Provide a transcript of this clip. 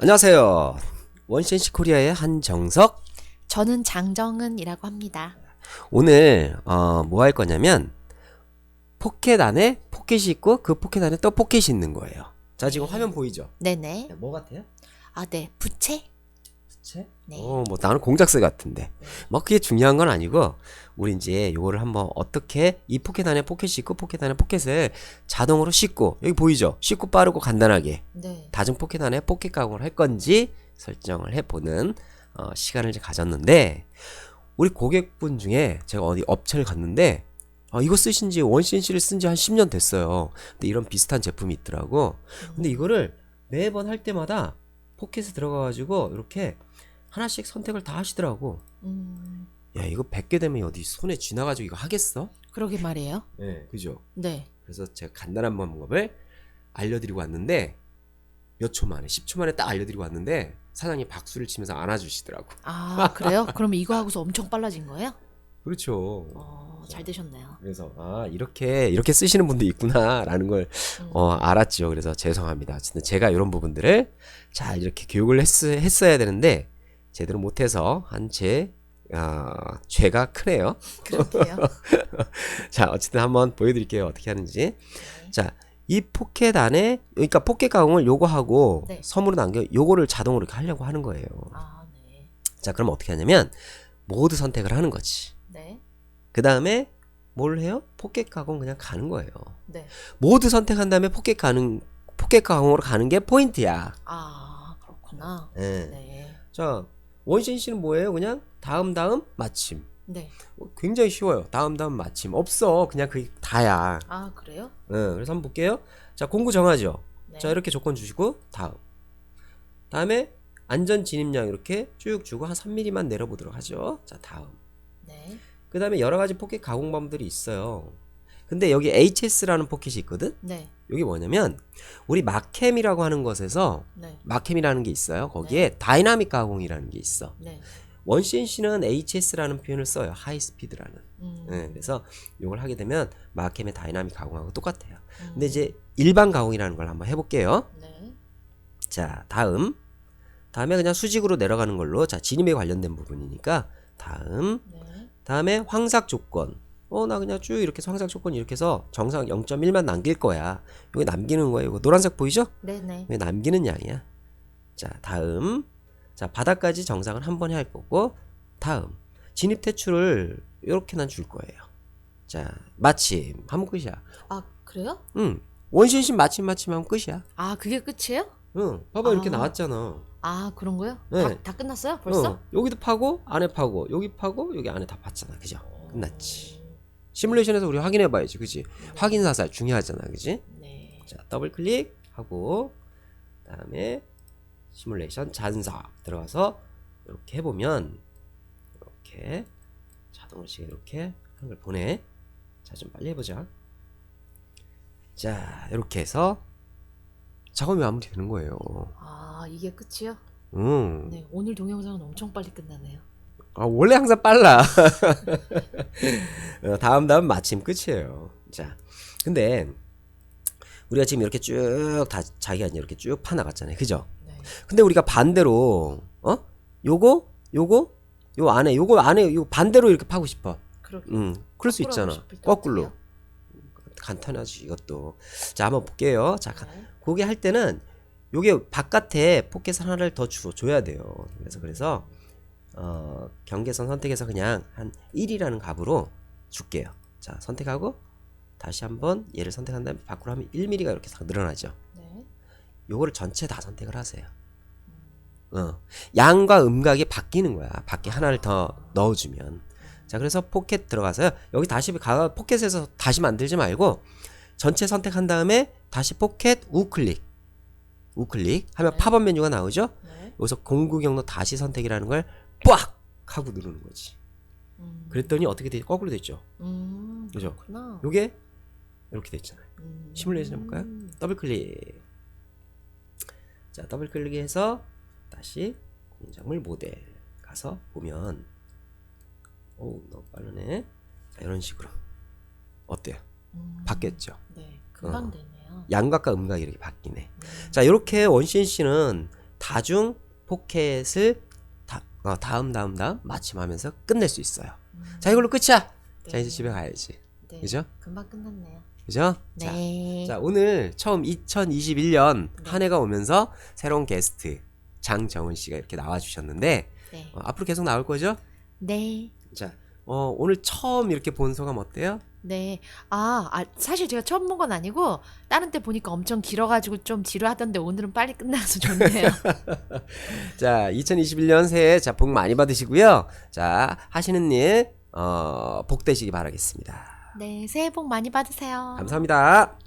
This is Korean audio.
안녕하세요. 원센시 코리아의 한정석. 저는 장정은이라고 합니다. 오늘 어, 뭐 할 거냐면 포켓 안에 포켓이 있고 그 포켓 안에 또 포켓이 있는 거예요. 자 지금 화면 보이죠? 네네. 뭐 같아요? 아, 네. 부채? 부채? 네. 어, 뭐 나는 공작새 같은데. 뭐 그게 중요한 건 아니고 우리 이제 요거를 한번 어떻게 이 포켓 안에 포켓이 있고 포켓 안에 포켓을 자동으로 씻고 여기 보이죠? 쉽고 빠르고 간단하게 네. 다중 포켓 안에 포켓 가공을 할 건지 설정을 해보는 어, 시간을 이제 가졌는데 우리 고객분 중에 제가 어디 업체를 갔는데 아, 이거 쓰신 지 원CNC를 쓴 지 한 10년 됐어요. 근데 이런 비슷한 제품이 있더라고. 근데 이거를 매번 할 때마다 포켓에 들어가가지고 이렇게 하나씩 선택을 다 하시더라고. 음, 야, 이거 100개 되면 어디 손에 쥐나가지고 이거 하겠어? 그러게 말이에요. 네. 그죠? 네. 그래서 제가 간단한 방법을 알려드리고 왔는데 몇 초 만에 10초 만에 딱 알려드리고 왔는데 사장님 박수를 치면서 안아주시더라고. 아, 그래요? 그럼 이거 하고서 엄청 빨라진 거예요? 그렇죠. 어, 잘 되셨네요. 그래서 아 이렇게 이렇게 쓰시는 분도 있구나라는 걸 음. 어, 알았죠. 그래서 죄송합니다. 진짜 제가 이런 부분들을 잘 이렇게 교육을 했, 했어야 되는데 제대로 못해서 한제 아, 죄가 크네요. 그렇게요. 자, 어쨌든 한번 보여드릴게요. 어떻게 하는지. 자, 이 포켓 안에, 그러니까 포켓 가공을 요거 하고 네. 섬으로 남겨, 요거를 자동으로 이렇게 하려고 하는 거예요. 아, 네. 자, 그럼 어떻게 하냐면, 모드 선택을 하는 거지. 네. 그 다음에, 뭘 해요? 포켓 가공 그냥 가는 거예요. 네. 모드 선택한 다음에 포켓 가는, 포켓 가공으로 가는 게 포인트야. 아, 그렇구나. 예. 네. 자, 원신 씨는 뭐예요? 그냥 다음, 다음, 마침. 네. 어, 굉장히 쉬워요. 다음, 다음, 마침. 없어. 그냥 그게 다야. 아, 그래요? 예, 그래서 한번 볼게요. 자, 공구 정하죠. 네. 자, 이렇게 조건 주시고 다음. 다음에 안전 진입량 이렇게 쭉 주고 한 3mm만 내려보도록 하죠. 자, 다음. 네. 그 다음에 여러 가지 포켓 가공 방법들이 있어요. 근데 여기 HS라는 포켓이 있거든? 네. 여기 뭐냐면, 우리 마캠이라고 하는 것에서, 네. 마캠이라는 게 있어요. 거기에 다이나믹 가공이라는 게 있어. 네. 원CNC는 HS라는 표현을 써요. 하이스피드라는. 음. 예, 그래서 이걸 하게 되면 마캠의 다이나믹 가공하고 똑같아요. 음. 근데 이제 일반 가공이라는 걸 한번 해볼게요. 네. 자, 다음. 다음에 그냥 수직으로 내려가는 걸로. 자, 진입에 관련된 부분이니까. 다음. 네. 다음에 황삭 조건. 어, 나 그냥 쭉 이렇게 황삭 조건 이렇게 해서 정상 0.1만 남길 거야. 여기 남기는 거예요. 이거 노란색 보이죠? 네, 네. 왜 남기는 양이야. 자, 다음. 자, 바닥까지 정상을 한 번에 할 거고. 다음. 진입 퇴출을 이렇게 난 줄 거예요. 자, 마침. 하면 끝이야. 아, 그래요? 응. 원신신 마침 마침 하면 끝이야. 아, 그게 끝이에요? 응. 봐봐, 이렇게 아. 나왔잖아. 아, 그런 거요? 네. 다, 다 끝났어요? 벌써? 어, 여기도 파고 안에 파고 여기 파고 여기 안에 다 팠잖아 그죠 끝났지 시뮬레이션에서 우리 확인해 봐야지 그지 확인 사살 중요하잖아 그지 네. 자 더블 클릭하고 그 다음에 시뮬레이션 잔사 들어가서 이렇게 해보면 이렇게 자동으로 이렇게 걸 보내 자 좀 빨리 해보자 자 이렇게 해서 작업이 마무리되는 거예요 아, 이게 끝이요? 음. 네, 오늘 동영상은 엄청 빨리 끝나네요. 아, 원래 항상 빨라. 어, 다음 다음 마침 끝이에요. 자, 근데 우리가 지금 이렇게 쭉 다 자기가 이렇게 쭉 파나갔잖아요, 그죠? 네. 근데 우리가 반대로 어? 요거 요거 요 안에 요거 안에 요 반대로 이렇게 파고 싶어. 그렇게. 음, 그럴 수 있잖아. 거꾸로. 간단하지 이것도. 자, 한번 볼게요. 자, 가- 네. 그게 할 때는 요게 바깥에 포켓 하나를 더 주, 줘야 돼요. 그래서 그래서 어, 경계선 선택해서 그냥 한 1이라는 값으로 줄게요. 자, 선택하고 다시 한번 얘를 선택한 다음에 밖으로 하면 1mm가 이렇게 싹 늘어나죠. 네. 요거를 전체 다 선택을 하세요. 어, 양과 음각이 바뀌는 거야. 밖에 하나를 더 넣어주면. 자, 그래서 포켓 들어가서요. 여기 다시 가, 포켓에서 다시 만들지 말고 전체 선택한 다음에 다시 포켓 우클릭. 우클릭 하면 네. 팝업 메뉴가 나오죠? 네. 여기서 공구 경로 다시 선택이라는 걸 빡! 하고 누르는 거지. 음. 그랬더니 어떻게 돼? 거꾸로 됐죠? 음. 그죠? 그렇구나. 요게 이렇게 됐잖아요. 음. 시뮬레이션 해볼까요? 더블 클릭. 자, 더블 클릭해서 다시 공작물 모델 가서 보면 오, 너무 빠르네. 자, 이런 식으로. 어때요? 음. 바뀌었죠? 네. 금방 어. 되네요. 양각과 음각이 이렇게 바뀌네. 음. 자, 이렇게 원CNC는 다중 포켓을 다, 어, 다음 다음 다음 마침하면서 끝낼 수 있어요. 음, 자 이걸로 끝이야. 네. 자 이제 집에 가야지. 네. 그죠? 금방 끝났네요. 그죠? 자, 네. 자 오늘 처음 2021년 네. 한 해가 오면서 새로운 게스트 장정은 씨가 이렇게 나와 주셨는데 네. 어, 앞으로 계속 나올 거죠? 네. 자 어, 오늘 처음 이렇게 본 소감 어때요? 네. 아, 아, 사실 제가 처음 본 건 아니고 다른 때 보니까 엄청 길어 가지고 좀 지루하던데 오늘은 빨리 끝나서 좋네요. 자 2021년 새해 자 복 많이 받으시고요. 자 하시는 일 어, 복 되시기 바라겠습니다. 네, 새해 복 많이 받으세요. 감사합니다.